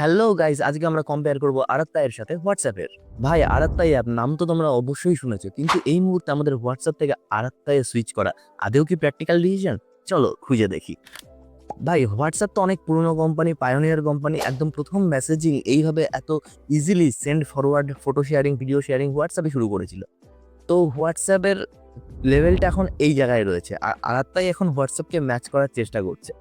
Hello guys আজকে আমরা compare করব আরাত্তা এর সাথে হোয়াটসঅ্যাপের ভাই, আরাত্তাই অ্যাপ নাম তো তোমরা অবশ্যই শুনেছো, কিন্তু এই মুহূর্তে আমাদের হোয়াটসঅ্যাপ থেকে আরাত্তায় সুইচ করা, আদেও কি প্র্যাকটিক্যাল ডিসিশন চলো, খুঁজে দেখি। ভাই হোয়াটসঅ্যাপ তো অনেক পুরনো কোম্পানি পায়োনিয়ার কোম্পানি একদম প্রথম মেসেজিং এইভাবে এত easily send forward photo sharing video sharing হোয়াটসঅ্যাপে শুরু করেছিল। তো হোয়াটসঅ্যাপের লেভেলটা এখন এই জায়গায় রয়েছে, আর আরাত্তাই এখন হোয়াটসঅ্যাপকে ম্যাচ করার চেষ্টা করছে।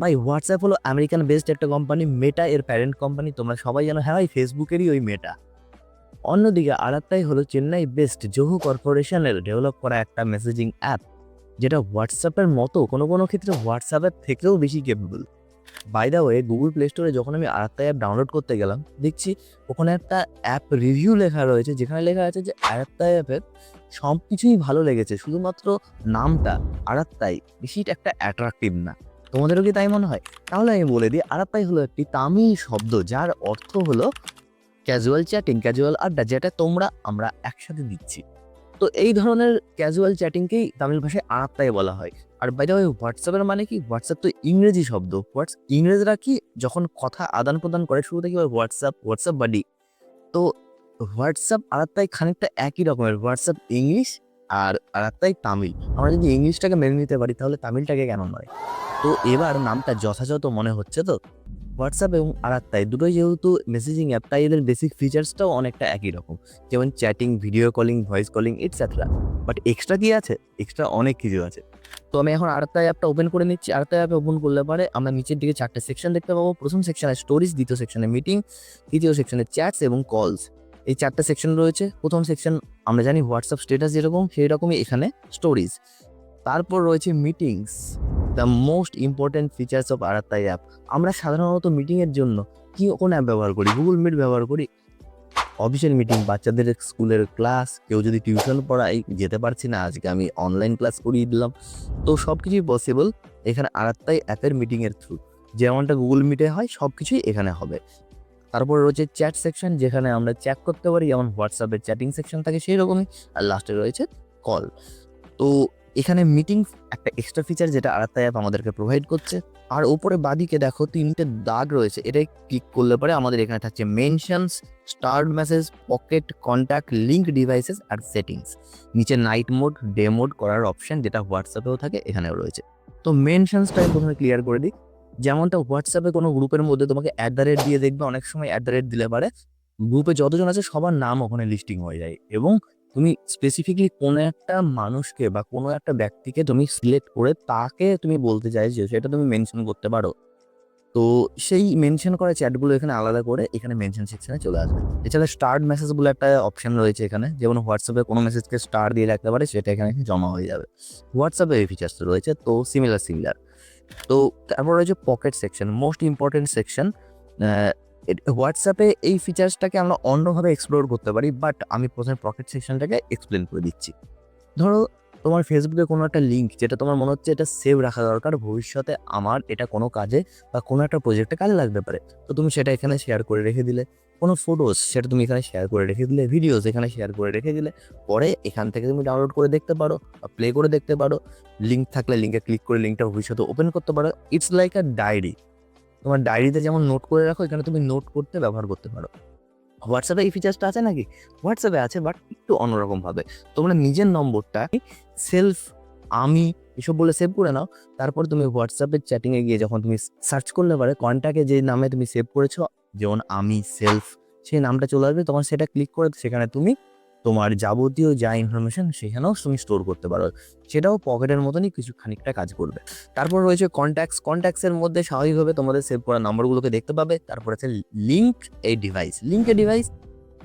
ভাই হোয়াটসঅ্যাপ হলো আমেরিকান বেসড একটা কোম্পানি মেটা এর প্যারেন্ট কোম্পানি তোমরা সবাই জানো হ্যাঁ ভাই ফেসবুকেরই ওই মেটা অন্যদিকে আরেকটাই হলো চেন্নাই বেস্ট জোহু কর্পোরেশনের ডেভেলপ করা একটা মেসেজিং অ্যাপ যেটা হোয়াটসঅ্যাপের মতো কোনো কোনো ক্ষেত্রে হোয়াটসঅ্যাপের থেকেও বেশি capable by the way Google Play স্টোরে যখন আমি আরেকটা অ্যাপ ডাউনলোড করতে গেলাম, দেখছি ওখানে একটা অ্যাপ রিভিউ লেখা রয়েছে, যেখানে লেখা আছে যে আরেকটা অ্যাপের সব কিছুই ভালো লেগেছে, শুধুমাত্র নামটা আরাত্তাই বেশি একটা অ্যাট্রাকটিভ না। তোমাদেরও কি তাই মনে হয়? তাহলে আমি বলে দিই আরাত্তাই হলো একটি তামিল শব্দ, যার অর্থ হলো ক্যাজুয়াল চ্যাটিং ক্যাজুয়াল আড্ডা, যেটা তোমরা, আমরা একসাথে দিচ্ছি। তো এই ধরনের ক্যাজুয়াল চ্যাটিংকেই তামিল ভাষায় আরাত্তাই বলা হয়। আর বাইরে ওই হোয়াটসঅ্যাপের মানে কি? হোয়াটসঅ্যাপ তো ইংরেজি শব্দ। হোয়াটস ইংরেজরা কি যখন কথা আদান প্রদান করে শুরু থেকে হোয়াটসঅ্যাপ হোয়াটসঅ্যাপ বাডি তো হোয়াটসঅ্যাপ আরাত্তাই খানিকটা একই রকমের। হোয়াটসঅ্যাপ ইংলিশ আর আরাত্তাই তামিল। আমরা যদি ইংলিশটাকে মেনে নিতে পারি, তাহলে তামিলটাকে কেন নয়? তো এবার নামটা যথাযথ মনে হচ্ছে তো? হোয়াটসঅ্যাপ এবং আরাত্তাই দুটোই যেহেতু মেসেজিং অ্যাপ তাই এদের বেসিক ফিচার্সটাও অনেকটা একই রকম। যেমন chatting video calling voice calling etcetera but extra কি আছে? এক্সট্রা অনেক কিছু আছে। তো আমি এখন আরেকটা অ্যাপটা ওপেন করে নিচ্ছি। আরেকটা অ্যাপে ওপেন করলে পরে আমরা নিচের দিকে চারটে সেকশন দেখতে পাবো। প্রথম সেকশনে স্টোরিজ দ্বিতীয় সেকশনে মিটিং তৃতীয় সেকশনে চ্যাটস এবং কলস এই চারটে সেকশন রয়েছে। প্রথম সেকশন আমরা জানি হোয়াটসঅ্যাপ স্ট্যাটাস যেরকম সেই রকমই এখানে স্টোরিজ তারপর রয়েছে meetings the most important features of Arattai app আমরা সাধারণত মিটিংয়ের জন্য কি, কোন অ্যাপ ব্যবহার করি? গুগল মিট ব্যবহার করি। অফিসিয়াল মিটিং বাচ্চাদের স্কুলের ক্লাস কেউ যদি টিউশন পড়াই যেতে পারছি না, আজকে আমি অনলাইন ক্লাস করিয়ে দিলাম। তো সব কিছুই পসিবল এখানে আরাত্তাই অ্যাপের মিটিংয়ের থ্রু যেমনটা গুগল মিটে হয় সব কিছুই এখানে হবে। তারপর রয়েছে চ্যাট সেকশন যেখানে আমরা চ্যাট করতে পারি। যেমন হোয়াটসঅ্যাপের চ্যাটিং সেকশন থাকে সেই রকমই আর লাস্টে রয়েছে কল তো এখানে মিটিং একটা এক্সট্রা ফিচার যেটা আরাত্তা অ্যাপ আমাদেরকে প্রোভাইড করছে। আর উপরে বাদিকে দেখো তিনটে দাগ রয়েছে। এটাই ক্লিক করলে পরে আমাদের এখানে থাকছে mentions starred message pocket contact link devices আর সেটিংস নিচে নাইট মোড ডে মোড করার অপশন যেটা হোয়াটসঅ্যাপেও থাকে, এখানেও রয়েছে। তো মেনশনসটা আমি প্রথমে ক্লিয়ার করে দিই। যেমনটা হোয়াটসঅ্যাপে কোনো গ্রুপের মধ্যে তোমাকে অ্যাট দ্য রেট দিয়ে দেখবে, অনেক সময় অ্যাট দ্য রেট দিলে পারে। গ্রুপে যতজন আছে, সবার নাম ওখানে লিস্টিং হয়ে যায় এবং তুমি স্পেসিফিকলি কোনো একটা মানুষকে বা কোনো একটা ব্যক্তিকে তুমি সিলেক্ট করে তাকে তুমি বলতে চাইছো সেটা তুমি মেনশন করতে পারো। তো সেই মেনশন করা চ্যাটগুলো এখানে আলাদা করে এখানে মেনশন সেকশনে চলে আসবে। এছাড়া স্টার্ট মেসেজ বলে একটা অপশন রয়েছে এখানে, যেমন হোয়াটসঅ্যাপে কোনো মেসেজকে স্টার দিয়ে রাখতে পারে, সেটা এখানে জমা হয়ে যাবে। হোয়াটসঅ্যাপে এই ফিচার্স রয়েছে, তো সিমিলার সিমিলার তো তারপর রয়েছে pocket section most important section হোয়াটসঅ্যাপে এই ফিচার্সটাকে আমরা অন্যভাবে এক্সপ্লোর করতে পারি বাট আমি প্রথমে পকেট সেকশনটাকে এক্সপ্লেন করে দিচ্ছি। ধরো, তোমার ফেসবুকে কোনো একটা লিঙ্ক যেটা তোমার মনে হচ্ছে এটা সেভ রাখা দরকার, ভবিষ্যতে আমার এটা কোনো কাজে বা কোনো একটা প্রজেক্টে কাজে লাগতে পারে। তো তুমি সেটা এখানে শেয়ার করে রেখে দিলে। কোনো ফটোস সেটা তুমি এখানে শেয়ার করে রেখে দিলে ভিডিওস এখানে শেয়ার করে রেখে দিলে, পরে এখান থেকে তুমি ডাউনলোড করে দেখতে পারো বা প্লে করে দেখতে পারো। লিঙ্ক থাকলে লিঙ্কে ক্লিক করে লিঙ্কটা ভবিষ্যতে ওপেন করতে পারো। ইটস লাইক আ ডায়েরি তোমার ডায়েরিতে যেমন নোট করে রাখো, এখানে তুমি নোট করতে ব্যবহার করতে পারো। হোয়াটসঅ্যাপে এই ফিচার্সটা আছে নাকি? হোয়াটসঅ্যাপে আছে বাট একটু অন্যরকমভাবে তোমরা নিজের নম্বরটা সেলফ আমি এসব বলে সেভ করে নাও। তারপর তুমি হোয়াটসঅ্যাপের চ্যাটিংয়ে গিয়ে যখন তুমি সার্চ করলে পারে কন্ট্যাক্টে যে নামে তুমি সেভ করেছ যেমন আমি সেলফ সেই নামটা চলে আসবে, তখন সেটা ক্লিক করে সেখানে তুমি তোমার যাবতীয় যা ইনফরমেশন সেখানেও তুমি স্টোর করতে পারো। সেটাও পকেটের মতনই কিছু খানিকটা কাজ করবে। তারপর রয়েছে কন্ট্যাক্টস কন্ট্যাক্টসের মধ্যে স্বাভাবিকভাবে তোমাদের সেভ করা নাম্বারগুলোকে দেখতে পাবে। তারপর আছে লিঙ্ক এই ডিভাইস লিঙ্ক এ ডিভাইস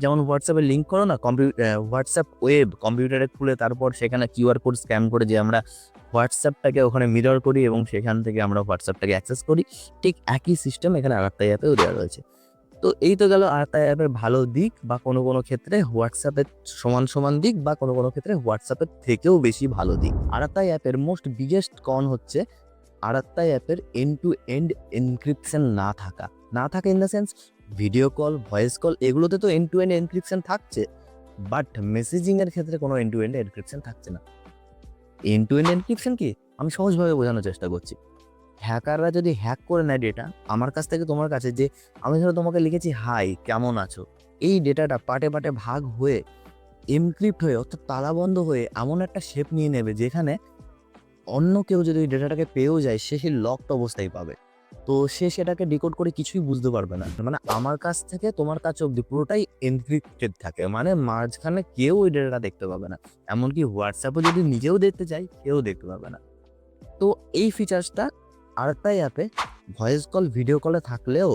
যেমন হোয়াটসঅ্যাপে লিঙ্ক করো না কম্পিউটার হোয়াটসঅ্যাপ ওয়েব কম্পিউটারে খুলে তারপর সেখানে কিউআর কোড স্ক্যান করে যে আমরা হোয়াটসঅ্যাপটাকে ওখানে মিরর করি এবং সেখান থেকে আমরা হোয়াটসঅ্যাপটাকে অ্যাক্সেস করি। ঠিক একই সিস্টেম এখানে আরেকটা অ্যাপেও দেওয়া রয়েছে। তো এই তো গেল আরেকটা অ্যাপের ভালো দিক বা কোনো কোনো ক্ষেত্রে হোয়াটসঅ্যাপের সমান সমান দিক বা কোনো কোনো ক্ষেত্রে হোয়াটসঅ্যাপের থেকেও বেশি ভালো দিক। আরেকটা অ্যাপের মোস্ট বিগেস্ট কন হচ্ছে আরেকটা অ্যাপের এন্ড টু এন্ড এনক্রিপশন না থাকা। না থাকা in the sense video call voice call এগুলোতে তো এন্ড টু এন্ড এনক্রিপশন থাকছে বাট মেসেজিংয়ের ক্ষেত্রে কোনো এন্ড টু এন্ড এনক্রিপশন থাকছে না। এন্ড টু এন্ড এনক্রিপশন কি? আমি সহজভাবে বোঝানোর চেষ্টা করছি। হ্যাকাররা যদি হ্যাক করে নেয় ডেটা আমার কাছ থেকে তোমার কাছে যে, আমি ধরো তোমাকে লিখেছি হাই কেমন আছো? এই ডেটাটা পাটে পাটে ভাগ হয়ে এনক্রিপ্ট হয়ে, অর্থাৎ তালাবন্ধ হয়ে এমন একটা শেপ নিয়ে নেবে যেখানে অন্য কেউ যদি ডেটাটাকে পেয়েও যায়, সে সেই লকড অবস্থায় পাবে। তো সে সেটাকে ডিকোড করে কিছুই বুঝতে পারবে না। মানে আমার কাছ থেকে তোমার কাছে অব্দি পুরোটাই এনক্রিপ্টেড থাকে। মানে মাঝখানে কেউ ওই ডেটাটা দেখতে পাবে না। এমনকি হোয়াটসঅ্যাপে যদি নিজেও দেখতে চাই কেউ দেখতে পাবে না। তো এই ফিচার্সটা আরেকটা অ্যাপে ভয়েস কল ভিডিও কলে থাকলেও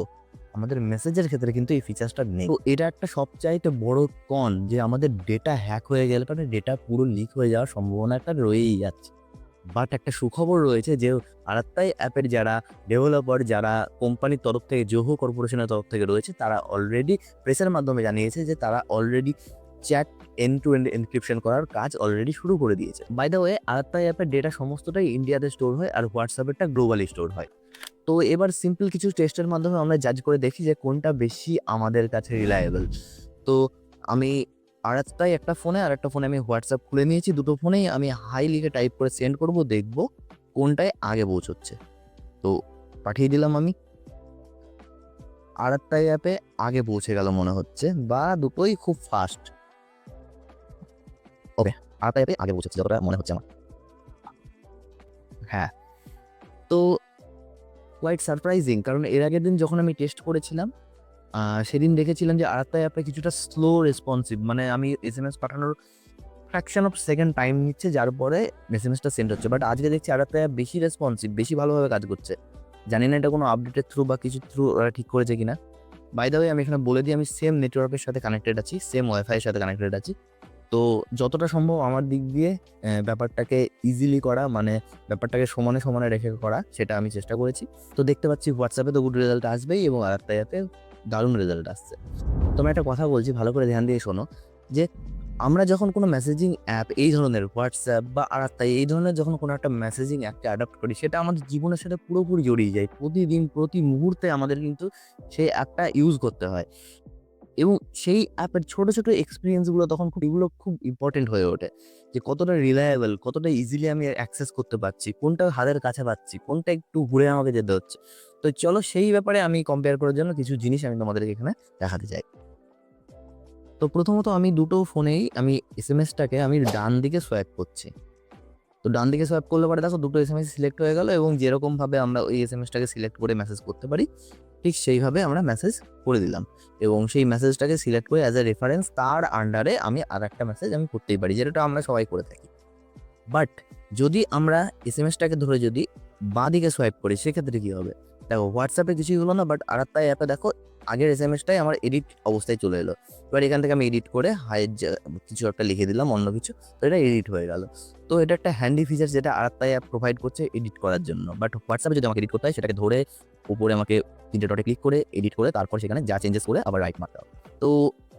আমাদের মেসেজের ক্ষেত্রে কিন্তু এই ফিচার্সটা নেই। তো এটা একটা সবচাইতে বড় কন যে আমাদের ডেটা হ্যাক হয়ে গেলে পরে ডেটা পুরো লিক হয়ে যাওয়ার সম্ভাবনা একটা রয়েই যাচ্ছে। বাট একটা সুখবর রয়েছে যে আরাত্তাই অ্যাপের যারা ডেভেলপার যারা কোম্পানির তরফ থেকে জোহো কর্পোরেশনের তরফ থেকে রয়েছে, তারা অলরেডি প্রেসের মাধ্যমে জানিয়েছে যে তারা already chat end to end encryption করার কাজ অলরেডি শুরু করে দিয়েছে। বাই দ্য ওয়ে আরাত্তাই অ্যাপের ডেটা সমস্তটাই ইন্ডিয়াতে স্টোর হয় আর হোয়াটসঅ্যাপেরটা গ্লোবালি স্টোর হয়। তো এবার সিম্পল কিছু টেস্টের মাধ্যমে আমরা জাজ করে দেখি যে কোনটা বেশি আমাদের কাছে রিলায়েবল তো আমি আরাত্তাই একটা ফোনে আর একটা ফোনে আমি হোয়াটসঅ্যাপ খুলে নিয়েছি। দুটো ফোনেই আমি হাই লিখে টাইপ করে সেন্ড করব, দেখব কোনটায় আগে পৌঁছচ্ছে। তো পাঠিয়ে দিলাম আমি। আরাত্তাই অ্যাপে আগে পৌঁছে গেল মনে হচ্ছে, বা দুটোই খুব ফাস্ট ওকে অ্যাপে আগে পৌঁছেছে যতটা মনে হচ্ছে আমার। হ্যাঁ। তো কোয়াইট সারপ্রাইজিং কারণ এর আগের দিন যখন আমি টেস্ট করেছিলাম সেদিন দেখেছিলাম যে আরাত্তাই অ্যাপে কিছুটা স্লো রেসপন্সিভ মানে আমি এস এম এস পাঠানোর ফ্র্যাকশন অফ সেকেন্ড টাইম নিচ্ছে, যার পরে এস এম এসটা সেন্ড হচ্ছে। বাট আজকে দেখছি আরাত্তাই অ্যাপ বেশি রেসপন্সিভ বেশি ভালোভাবে কাজ করছে। জানি না এটা কোনো আপডেটের থ্রু বা কিছু থ্রু ওরা ঠিক করেছে কিনা। বাই দ্য ওয়ে আমি এখানে বলে দিই, আমি সেম নেটওয়ার্কের সাথে কানেক্টেড আছি সেম ওয়াইফাইয়ের সাথে কানেক্টেড আছি। তো যতটা সম্ভব আমার দিক দিয়ে ব্যাপারটাকে ইজিলি করা মানে ব্যাপারটাকে সমানে সমানে রেখে করা, সেটা আমি চেষ্টা করেছি। তো দেখতে পাচ্ছি হোয়াটসঅ্যাপে তো গুড রেজাল্ট আসবেই এবং আরেকটা অ্যাপে দারুণ রেজাল্ট আসছে। তো আমি একটা কথা বলছি, ভালো করে ধ্যান দিয়ে শোনো, যে আমরা যখন কোনো মেসেজিং অ্যাপ এই ধরনের হোয়াটসঅ্যাপ বা আরাত্তাই এই ধরনের যখন কোনো একটা মেসেজিং অ্যাপকে অ্যাডাপ্ট করি, সেটা আমাদের জীবনের সাথে পুরোপুরি জড়িয়ে যায়। প্রতিদিন, প্রতি মুহূর্তে আমাদের কিন্তু সেই অ্যাপটা ইউজ করতে হয়। এবং সেই অ্যাপের ছোট ছোট এক্সপিরিয়েন্সগুলো তখন খুব, এগুলো খুব ইম্পর্টেন্ট হয়ে ওঠে। যে কতটা রিলায়েবল কতটা ইজিলি আমি অ্যাক্সেস করতে পারছি, কোনটা হাতের কাছে পাচ্ছি, কোনটা একটু ঘুরে আমাকে যেতে হচ্ছে। তো চলো সেই ব্যাপারে আমি কম্পেয়ার করার জন্য কিছু জিনিস আমি তোমাদেরকে এখানে দেখাতে চাই। তো প্রথমত আমি দুটো ফোনেই আমি এস এম এসটাকে আমি ডান দিকে সোয়াইপ করছি। তো ডান দিকে সোয়াইপ করলে পরে দেখো দুটো এস এম এস সিলেক্ট হয়ে গেল এবং যেরকমভাবে আমরা ওই এস এম এসটাকে সিলেক্ট করে মেসেজ করতে পারি, ঠিক সেইভাবে আমরা মেসেজ করে দিলাম। এবং সেই মেসেজটাকে সিলেক্ট করে অ্যাজ এ রেফারেন্স তার আন্ডারে আমি আর একটা মেসেজ আমি করতেই পারি, যেটা আমরা সবাই করে থাকি। বাট যদি আমরা এস এম এসটাকে ধরে যদি বাঁ দিকে সোয়াইপ করি, সেক্ষেত্রে কী হবে? দেখো হোয়াটসঅ্যাপে কিছুই হলো না বাট আর অ্যাপে দেখো আগের এস এম এসটাই আমার এডিট অবস্থায় চলে এলো। এবার এখান থেকে আমি এডিট করে হাইট কিছু একটা লিখে দিলাম, অন্য কিছু। তো এটা এডিট হয়ে গেল। তো এটা একটা হ্যান্ডি ফিচার যেটা আর একটা অ্যাপ প্রোভাইড করছে এডিট করার জন্য। বাট হোয়াটসঅ্যাপে যদি আমাকে এডিট করতে হয়, সেটাকে ধরে উপরে আমাকে তিনটে ডটে ক্লিক করে এডিট করে তারপর সেখানে যা চেঞ্জেস করে আবার রাইট মারতে হবে। তো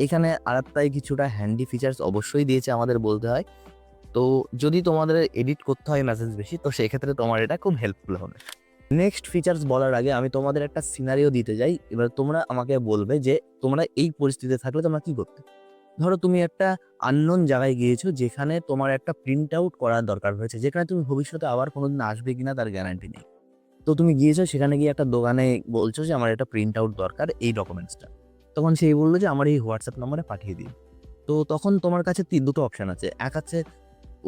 এখানে আরাত্তাই কিছুটা হ্যান্ডি ফিচার্স অবশ্যই দিয়েছে আমাদের বলতে হয়। তো যদি তোমাদের এডিট করতে হয় মেসেজ বেশি, তো সেক্ষেত্রে তোমার এটা খুব হেল্পফুল হবে। নেক্সট ফিচার্স বলার আগে আমি তোমাদের একটা সিনারিও দিতে যাই। এবার তোমরা আমাকে বলবে যে তোমরা এই পরিস্থিতিতে থাকলে তোমরা কি করতে? ধরো তুমি একটা আননোন জায়গায় গিয়েছো যেখানে তোমার একটা প্রিন্ট আউট করার দরকার হয়েছে, যেখানে তুমি ভবিষ্যতে আবার কোনোদিন আসবে কিনা তার গ্যারান্টি নেই। তো তুমি গিয়েছো সেখানে গিয়ে একটা দোকানে বলছো যে আমার একটা প্রিন্ট আউট দরকার এই ডকুমেন্টসটা তখন সেই বলল যে আমার এই হোয়াটসঅ্যাপ নম্বরে পাঠিয়ে দিন। তো তখন তোমার কাছে দুটো অপশান আছে। এক আছে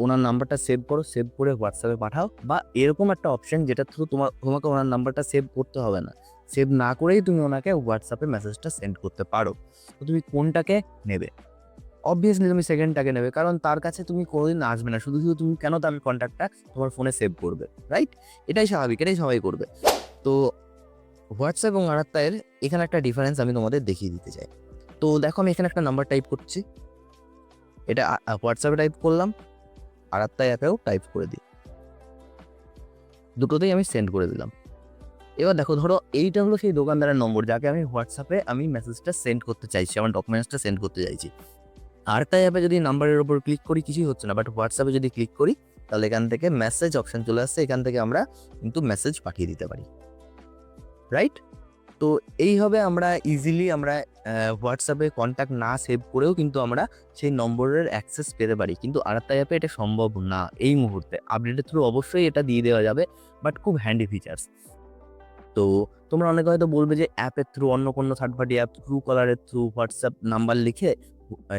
ওনার নাম্বারটা সেভ করো সেভ করে হোয়াটসঅ্যাপে পাঠাও বা এরকম একটা অপশন যেটা থ্রু তোমার তোমাকে ওনার নাম্বারটা সেভ করতে হবে না। সেভ না করেই তুমি ওনাকে হোয়াটসঅ্যাপে মেসেজটা সেন্ড করতে পারো। তো তুমি কোনটাকে নেবে? অবভিয়াসলি তুমি সেকেন্ডটাকে নেবে, কারণ তার কাছে তুমি কোনোদিন আসবে না। শুধু শুধু তুমি কেন তার কন্ট্যাক্টটা তোমার ফোনে সেভ করবে রাইট এটাই স্বাভাবিক, এটাই সবাই করবে। তো হোয়াটসঅ্যাপ এবং আরাত্তায়ের এখানে একটা ডিফারেন্স আমি তোমাদের দেখিয়ে দিতে চাই। তো দেখো আমি এখানে একটা নাম্বার টাইপ করছি। এটা হোয়াটসঅ্যাপে টাইপ করলাম। আরাত্তায় অ্যাপেও টাইপ করে দিই। দুটোতেই আমি সেন্ড করে দিলাম। এবার দেখো, ধরো এইটা হলো সেই দোকানদারের নম্বর, যাকে আমি হোয়াটসঅ্যাপে আমি মেসেজটা সেন্ড করতে চাইছি, আমার ডকুমেন্টসটা সেন্ড করতে চাইছি। আর তাই অ্যাপে যদি নাম্বারের ওপর ক্লিক করি, কিছুই হচ্ছে না বাট হোয়াটসঅ্যাপে যদি ক্লিক করি, তাহলে এখান থেকে মেসেজ অপশন চলে আসছে, এখান থেকে আমরা কিন্তু মেসেজ পাঠিয়ে দিতে পারি। রাইট তো এইভাবে আমরা ইজিলি আমরা হোয়াটসঅ্যাপে কন্ট্যাক্ট না সেভ করেও কিন্তু আমরা সেই নম্বরের অ্যাক্সেস পেতে পারি। কিন্তু আরাত্তা অ্যাপে এটা সম্ভব না এই মুহূর্তে। আপডেটের থ্রু অবশ্যই এটা দিয়ে দেওয়া যাবে বাট খুব হ্যান্ডি ফিচার্স তো তোমরা অনেকে হয়তো বলবে যে অ্যাপের থ্রু অন্য কোনো থার্ড পার্টি অ্যাপ থ্রু কলারের থ্রু হোয়াটসঅ্যাপ নাম্বার লিখে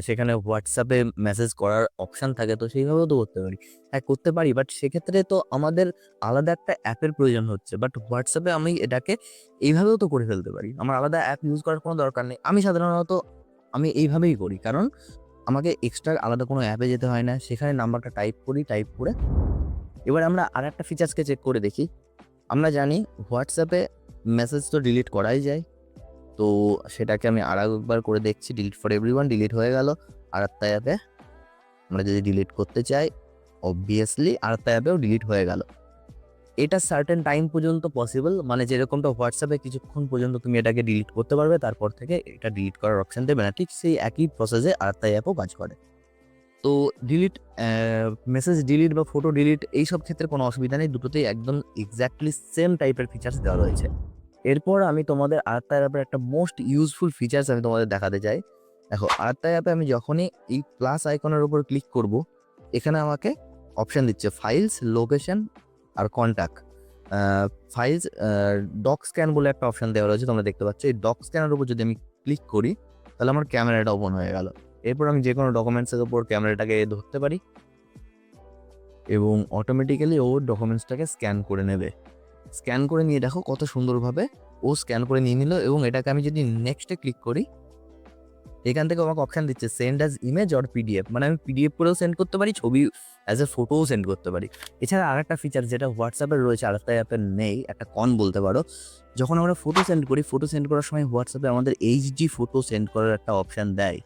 সেখানে হোয়াটসঅ্যাপে মেসেজ করার অপশান থাকে, তো সেইভাবেও তো করতে পারি। হ্যাঁ করতে পারি বাট সেক্ষেত্রে তো আমাদের আলাদা একটা অ্যাপের প্রয়োজন হচ্ছে। বাট হোয়াটসঅ্যাপে আমি এটাকে এইভাবেও তো করে ফেলতে পারি। আমার আলাদা অ্যাপ ইউজ করার কোনো দরকার নেই। আমি সাধারণত আমি এইভাবেই করি, কারণ আমাকে এক্সট্রা আলাদা কোনো অ্যাপে যেতে হয় না। সেখানে নাম্বারটা টাইপ করি টাইপ করে। এবার আমরা আর একটা ফিচার্সকে চেক করে দেখি। আমরা জানি হোয়াটসঅ্যাপে মেসেজ তো ডিলিট করাই যায়। তো সেটাকে আমি আর একবার করে দেখছি ডিলিট ফর এভরিওয়ান ডিলিট হয়ে গেল। আর একটা অ্যাপে আমরা যদি ডিলিট করতে চাই অবভিয়াসলি আর একটা অ্যাপেও ডিলিট হয়ে গেল। এটা সার্টেন টাইম পর্যন্ত পসিবল মানে যেরকমটা হোয়াটসঅ্যাপে কিছুক্ষণ পর্যন্ত তুমি এটাকে ডিলিট করতে পারবে, তারপর থেকে এটা ডিলিট করার অপশন দেবে না, ঠিক সেই একই প্রসেসে আর একটা অ্যাপও কাজ করে। তো ডিলিট মেসেজ ডিলিট বা ফটো ডিলিট এইসব ক্ষেত্রে কোনো অসুবিধা নেই, দুটোতেই একদম এক্স্যাক্টলি সেম টাইপের ফিচার্স দেওয়া রয়েছে। এরপর আমি তোমাদের আরেকটা অ্যাপের একটা মোস্ট ইউজফুল ফিচার্স আমি তোমাদের দেখাতে চাই। দেখো আরেকটা অ্যাপে আমি যখনই এই প্লাস আইকনের উপর ক্লিক করব, এখানে আমাকে অপশান দিচ্ছে ফাইলস লোকেশন আর কন্ট্যাক্ট ফাইলস ডক স্ক্যান বলে একটা অপশান দেওয়া রয়েছে, তোমরা দেখতে পাচ্ছ। এই ডক স্ক্যানের উপর যদি আমি ক্লিক করি, তাহলে আমার ক্যামেরাটা ওপেন হয়ে গেল। এরপর আমি যে কোনো ডকুমেন্টসের উপর ক্যামেরাটাকে ধরতে পারি এবং অটোমেটিক্যালি ও ডকুমেন্টসটাকে স্ক্যান করে নেবে। স্ক্যান করে নিয়ে দেখো কত সুন্দরভাবে ও স্ক্যান করে নিয়ে নিল এবং এটাকে আমি যদি নেক্সটে ক্লিক করি, এখান থেকে আমাকে অপশান দিচ্ছে send as image or PDF মানে আমি পিডিএফ করেও সেন্ড করতে পারি, ছবি অ্যাজ এ ফটোও সেন্ড করতে পারি। এছাড়া আরেকটা ফিচার যেটা হোয়াটসঅ্যাপের রয়েছে, আরেকটা অ্যাপের নেই, একটা কন বলতে পারো। যখন আমরা ফটো সেন্ড করি ফটো সেন্ড করার সময় হোয়াটসঅ্যাপে আমাদের এইচডি ফটো সেন্ড করার একটা অপশান দেয়।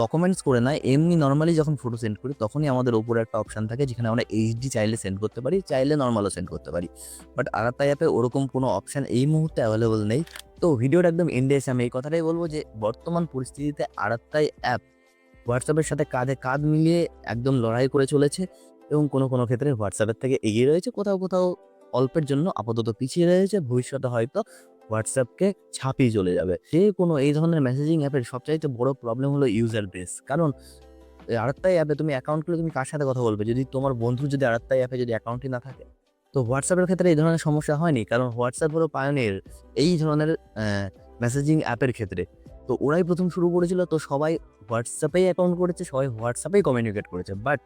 ডকুমেন্টস করে না এমনি নর্মালি যখন ফটো সেন্ড করি, তখনই আমাদের ওপরে একটা অপশান থাকে যেখানে আমরা এইচডি চাইলে সেন্ড করতে পারি, চাইলে নর্মালও সেন্ড করতে পারি। বাট আরাত্তা অ্যাপে ওরকম কোনো অপশান এই মুহূর্তে অ্যাভেলেবল নেই। তো ভিডিওটা একদম এন্ডে এসে আমি এই কথাটাই বলব যে, বর্তমান পরিস্থিতিতে আরাত্তাই অ্যাপ হোয়াটসঅ্যাপের সাথে কাঁধে কাঁধ মিলিয়ে একদম লড়াই করে চলেছে এবং কোনো কোনো ক্ষেত্রে হোয়াটসঅ্যাপের থেকে এগিয়ে রয়েছে। কোথাও কোথাও অল্পের জন্য আপাতত পিছিয়ে রয়েছে, ভবিষ্যতে হয়তো হোয়াটসঅ্যাপকে ছাপিয়ে চলে যাবে। যে কোনো এই ধরনের মেসেজিং অ্যাপের সবচাইতে বড় প্রবলেম হলো ইউজার বেস কারণ আরেকটাই অ্যাপে তুমি অ্যাকাউন্ট খুলে তুমি কার সাথে কথা বলবে? যদি তোমার বন্ধু যদি আরেকটাই অ্যাপে যদি অ্যাকাউন্টই না থাকে। তো হোয়াটসঅ্যাপের ক্ষেত্রে এই ধরনের সমস্যা হয়নি। কারণ হোয়াটসঅ্যাপ হলো পায়নের এই ধরনের মেসেজিং অ্যাপের ক্ষেত্রে। তো ওরাই প্রথম শুরু করেছিল। তো সবাই হোয়াটসঅ্যাপেই অ্যাকাউন্ট করেছে, সবাই হোয়াটসঅ্যাপেই কমিউনিকেট করেছে। বাট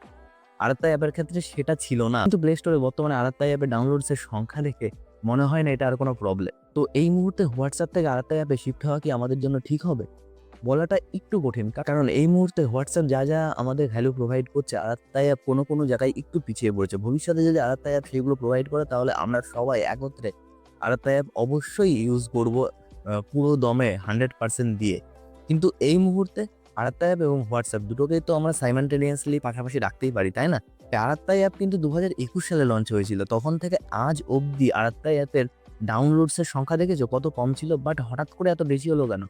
আরেকটা অ্যাপের ক্ষেত্রে সেটা ছিল না। কিন্তু প্লে স্টোরে বর্তমানে আরেকটা অ্যাপে ডাউনলোডসের সংখ্যা দেখে মনে হয় না এটা আর কোনো প্রবলেম তো এই মুহূর্তে হোয়াটসঅ্যাপ থেকে আরেকটা অ্যাপে শিফট হওয়া কি আমাদের জন্য ঠিক হবে? বলাটা একটু কঠিন কারণ এই মুহূর্তে হোয়াটসঅ্যাপ যা যা আমাদের ভ্যালু প্রোভাইড করছে, আরেকটা অ্যাপ কোনো কোনো জায়গায় একটু পিছিয়ে পড়েছে। ভবিষ্যতে যদি আরেকটা অ্যাপ সেগুলো প্রোভাইড করে, তাহলে আমরা সবাই একত্রে আরেকটা অ্যাপ অবশ্যই ইউজ করব পুরো দমে হান্ড্রেড পার্সেন্ট দিয়ে। কিন্তু এই মুহূর্তে আরেকটা অ্যাপ এবং হোয়াটসঅ্যাপ দুটোকেই তো আমরা সাইমান্টেনিয়াসলি পাশাপাশি রাখতেই পারি, তাই না? আরাত্তাই অ্যাপ কিন্তু দু হাজার একুশ সালে লঞ্চ হয়েছিল। তখন থেকে আজ অবধি আরাত্তাই অ্যাপের ডাউনলোডসের সংখ্যা দেখেছ? কত কম ছিল? বাট হঠাৎ করে এত বেশি হলো কেন?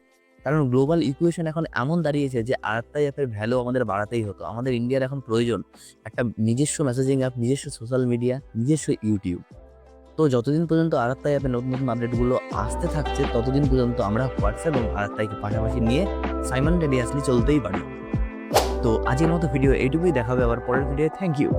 কারণ গ্লোবাল ইকুয়েশন এখন এমন দাঁড়িয়েছে যে আরাত্তাই অ্যাপের ভ্যালু আমাদের বাড়াতেই হতো। আমাদের ইন্ডিয়ার এখন প্রয়োজন একটা নিজস্ব মেসেজিং অ্যাপ নিজস্ব সোশ্যাল মিডিয়া নিজস্ব ইউটিউব তো যতদিন পর্যন্ত আরাত্তাই অ্যাপে নতুন নতুন আপডেটগুলো আসতে থাকছে, ততদিন পর্যন্ত আমরা হোয়াটসঅ্যাপ এবং আরাত্তাইকে পাশাপাশি নিয়ে সাইমান্টেনিয়াসলি চলতেই পারি। তো আজকের মতো ভিডিও এইটুকুই দেখাবে আবার পরের ভিডিও থ্যাংক ইউ